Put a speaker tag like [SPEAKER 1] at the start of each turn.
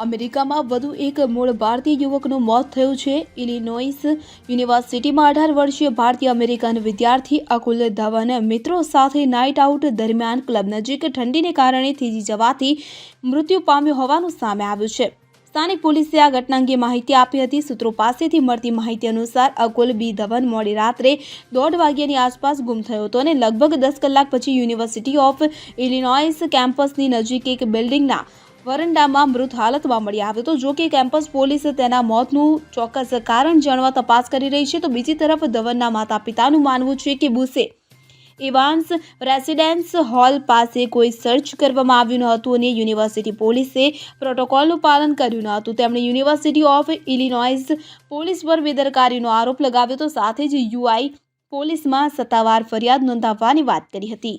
[SPEAKER 1] અમેરિકામાં વધુ એક મૂળ ભારતીય યુવકનું મોત થયું છે. ઇલિનોઇસ યુનિવર્સિટીમાં અઢાર વર્ષીય ભારતીય અમેરિકન વિદ્યાર્થી અકુલ ધવન મિત્રો સાથે નાઇટ આઉટ દરમિયાન ક્લબ નજીક ઠંડીને કારણે થીજી જવાથી મૃત્યુ પામ્યો હોવાનું સામે આવ્યું છે. સ્થાનિક પોલીસે આ ઘટના અંગે માહિતી આપી હતી. સૂત્રો પાસેથી મળતી માહિતી અનુસાર અકુલ બી ધવન મોડી રાત્રે દોઢ વાગ્યાની આસપાસ ગુમ થયો હતો અને લગભગ દસ કલાક પછી યુનિવર્સિટી ઓફ ઇલિનોઇસ કેમ્પસની નજીક એક બિલ્ડિંગના વરંડામાં મૃત હાલતમાં મળી આવ્યો હતો. જો કે કેમ્પસ પોલીસ તેના મોતનું ચોક્કસ કારણ જાણવા તપાસ કરી રહી છે, તો બીજી તરફ ધવનના માતા પિતાનું માનવું છે કે બુસે ઇવાન્સ રેસિડેન્સ હોલ પાસે કોઈ સર્ચ કરવામાં આવ્યું ન હતું અને યુનિવર્સિટી પોલીસે પ્રોટોકોલનું પાલન કર્યું ન હતું. તેમણે યુનિવર્સિટી ઓફ ઇલિનોઇઝ પોલીસ પર બેદરકારીનો આરોપ લગાવ્યો તો સાથે જ યુઆઈ પોલીસમાં સત્તાવાર ફરિયાદ નોંધાવવાની વાત કરી હતી.